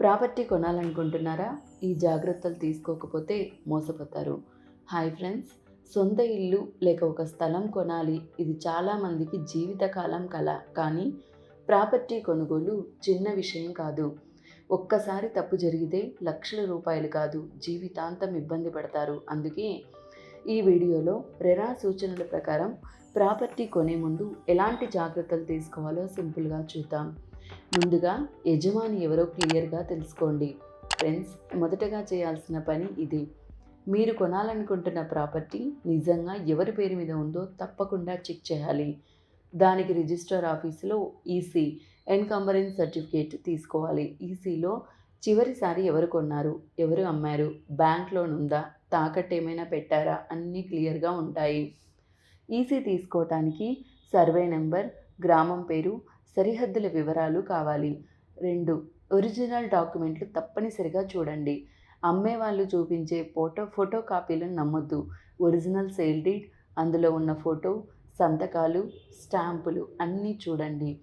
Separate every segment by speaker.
Speaker 1: Property కొనాలనుకుంటున్నారా? ఈ జాగ్రత్తలు తీసుకోకపోతే మోసపోతారు. హాయ్ ఫ్రెండ్స్ సొంత ఇల్లు లేక ఒక స్థలం కొనాలి. ఇది చాలామందికి జీవితకాలం కల. కానీ ప్రాపర్టీ కొనుగోలు చిన్న విషయం కాదు. ఒక్కసారి తప్పు జరిగితే లక్షల రూపాయలు కాదు. జీవితాంతం ఇబ్బంది పడతారు. అందుకే ఈ వీడియోలో రెరా సూచనల ప్రకారం ప్రాపర్టీ కొనే ముందు ఎలాంటి జాగ్రత్తలు తీసుకోవాలో సింపుల్గా చూద్దాం. ముందుగా యజమాని ఎవరో క్లియర్గా తెలుసుకోండి. ఫ్రెండ్స్ మొదటగా చేయాల్సిన పని ఇది. మీరు కొనాలనుకుంటున్న ప్రాపర్టీ నిజంగా ఎవరి పేరు మీద ఉందో తప్పకుండా చెక్ చేయాలి. దానికి రిజిస్టర్ ఆఫీసులో ఈసీ ఎన్కంబరెన్స్ సర్టిఫికేట్ తీసుకోవాలి. ఈసీలో చివరిసారి ఎవరు కొన్నారు ఎవరు అమ్మారు బ్యాంక్ లోన్ ఉందా తాకట్టు ఏమైనా పెట్టారా అన్నీ క్లియర్గా ఉంటాయి. ఈసీ తీసుకోవటానికి సర్వే నెంబర్ గ్రామం పేరు సరిహద్దుల వివరాలు కావాలి. రెండు ఒరిజినల్ డాక్యుమెంట్లు తప్పనిసరిగా చూడండి. అమ్మే వాళ్ళు చూపించే ఫోటో ఫోటో కాపీలను నమ్మొద్దు. ఒరిజినల్ సేల్ డీడ్ అందులో ఉన్న ఫోటో సంతకాలు స్టాంపులు అన్నీ చూడండి.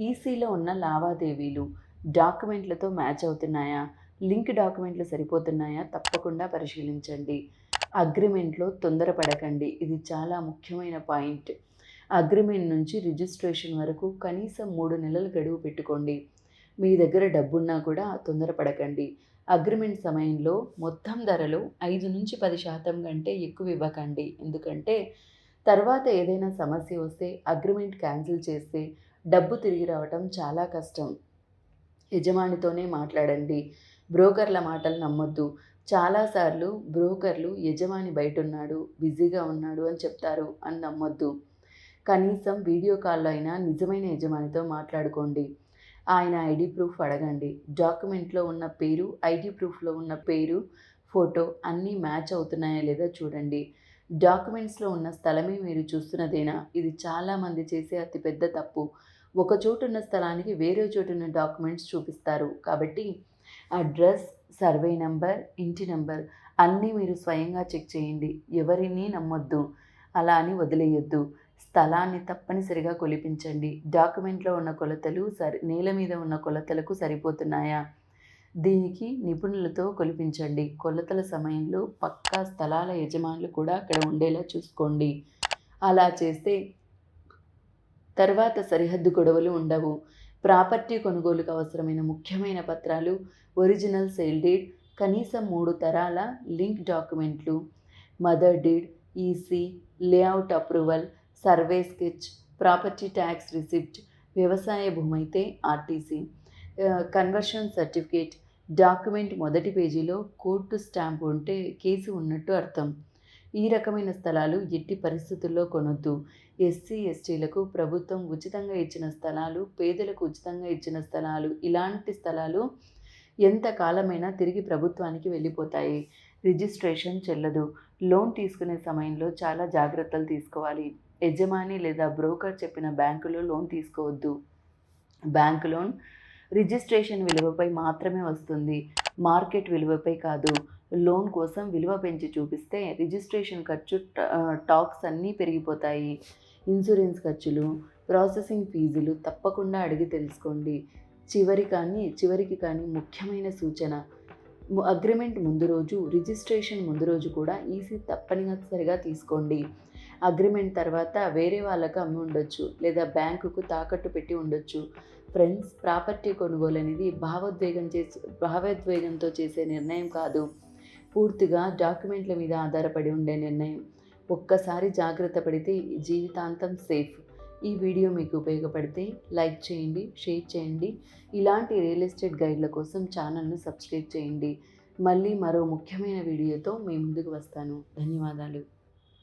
Speaker 1: ఈసీలో ఉన్న లావాదేవీలు డాక్యుమెంట్లతో మ్యాచ్ అవుతున్నాయా? లింక్ డాక్యుమెంట్లు సరిపోతున్నాయా? తప్పకుండా పరిశీలించండి. అగ్రిమెంట్లో తొందరపడకండి. ఇది చాలా ముఖ్యమైన పాయింట్. అగ్రిమెంట్ నుంచి రిజిస్ట్రేషన్ వరకు కనీసం మూడు నెలలు గడువు పెట్టుకోండి. మీ దగ్గర డబ్బున్నా కూడా తొందరపడకండి. అగ్రిమెంట్ సమయంలో మొత్తం ధరలో ఐదు నుంచి పది శాతం కంటే ఎక్కువ ఇవ్వకండి. ఎందుకంటే తర్వాత ఏదైనా సమస్య వస్తే అగ్రిమెంట్ క్యాన్సిల్ చేస్తే డబ్బు తిరిగి రావటం చాలా కష్టం. యజమానితోనే మాట్లాడండి. బ్రోకర్ల మాటలు నమ్మొద్దు. చాలాసార్లు బ్రోకర్లు యజమాని బయట ఉన్నాడు బిజీగా ఉన్నాడు అని చెప్తారు అని నమ్మొద్దు. కనీసం వీడియో కాల్లో అయినా నిజమైన యజమానితో మాట్లాడుకోండి. ఆయన ఐడి ప్రూఫ్ అడగండి. డాక్యుమెంట్లో ఉన్న పేరు ఐడి ప్రూఫ్లో ఉన్న పేరు ఫోటో అన్నీ మ్యాచ్ అవుతున్నాయా లేదా చూడండి. డాక్యుమెంట్స్లో ఉన్న స్థలమే మీరు చూస్తున్నదేనా? ఇది చాలామంది చేసే అతిపెద్ద తప్పు. ఒక చోటున్న స్థలానికి వేరే చోటున్న డాక్యుమెంట్స్ చూపిస్తారు. కాబట్టి అడ్రస్ సర్వే నంబర్ ఇంటి నంబర్ అన్నీ మీరు స్వయంగా చెక్ చేయండి. ఎవరిని నమ్మొద్దు. అలా అని వదిలేయొద్దు. స్థలాన్ని తప్పనిసరిగా కొలిపించండి. డాక్యుమెంట్లో ఉన్న కొలతలు సరి నేల మీద ఉన్న కొలతలకు సరిపోతున్నాయా? దీనికి నిపుణులతో కొలిపించండి. కొలతల సమయంలో పక్కా స్థలాల యజమానులు కూడా అక్కడ ఉండేలా చూసుకోండి. అలా చేస్తే తర్వాత సరిహద్దు గొడవలు ఉండవు. ప్రాపర్టీ కొనుగోలుకు అవసరమైన ముఖ్యమైన పత్రాలు ఒరిజినల్ సేల్ డీడ్ కనీసం మూడు తరాల లింక్ డాక్యుమెంట్లు mother deed EC layout approval survey sketch property tax receipt వ్యవసాయ భూమి అయితే ఆర్టీసీ. కన్వర్షన్ సర్టిఫికేట్ డాక్యుమెంట్ మొదటి పేజీలో కోర్టు స్టాంప్ ఉంటే కేసు ఉన్నట్టు అర్థం. ఈ రకమైన స్థలాలు ఎట్టి పరిస్థితుల్లో కొనొద్దు. ఎస్సీ ఎస్టీలకు ప్రభుత్వం ఉచితంగా ఇచ్చిన స్థలాలు పేదలకు ఉచితంగా ఇచ్చిన స్థలాలు ఇలాంటి స్థలాలు ఎంత కాలమైనా తిరిగి ప్రభుత్వానికి వెళ్ళిపోతాయి. రిజిస్ట్రేషన్ చెల్లదు. లోన్ తీసుకునే సమయంలో చాలా జాగ్రత్తలు తీసుకోవాలి. యజమాని లేదా బ్రోకర్ చెప్పిన బ్యాంకులో లోన్ తీసుకోవద్దు. బ్యాంక్ లోన్ రిజిస్ట్రేషన్ విలువపై మాత్రమే వస్తుంది. మార్కెట్ విలువపై కాదు. లోన్ కోసం విలువ పెంచి చూపిస్తే రిజిస్ట్రేషన్ ఖర్చు టాక్స్ అన్నీ పెరిగిపోతాయి. ఇన్సూరెన్స్ ఖర్చులు ప్రాసెసింగ్ ఫీజులు తప్పకుండా అడిగి తెలుసుకోండి. చివరి కానీ చివరికి కానీ ముఖ్యమైన సూచన. అగ్రిమెంట్ ముందు రోజు రిజిస్ట్రేషన్ ముందు రోజు కూడా ఈసీ తప్పనిసరిగా తీసుకోండి. అగ్రిమెంట్ తర్వాత వేరే వాళ్ళకు అమ్మి ఉండొచ్చు లేదా బ్యాంకుకు తాకట్టు పెట్టి ఉండొచ్చు. ఫ్రెండ్స్ ప్రాపర్టీ కొనుగోలు అనేది భావోద్వేగం చేసి భావోద్వేగంతో చేసే నిర్ణయం కాదు. పూర్తిగా డాక్యుమెంట్ల మీద ఆధారపడి ఉండే నిర్ణయం. ఒక్కసారి జాగ్రత్త పడితే జీవితాంతం సేఫ్. ఈ వీడియో మీకు ఉపయోగపడితే లైక్ చేయండి షేర్ చేయండి. ఇలాంటి రియల్ ఎస్టేట్ గైడ్ల కోసం ఛానల్ను సబ్స్క్రైబ్ చేయండి. మళ్ళీ మరో ముఖ్యమైన వీడియోతో మీ ముందుకు వస్తాను. ధన్యవాదాలు.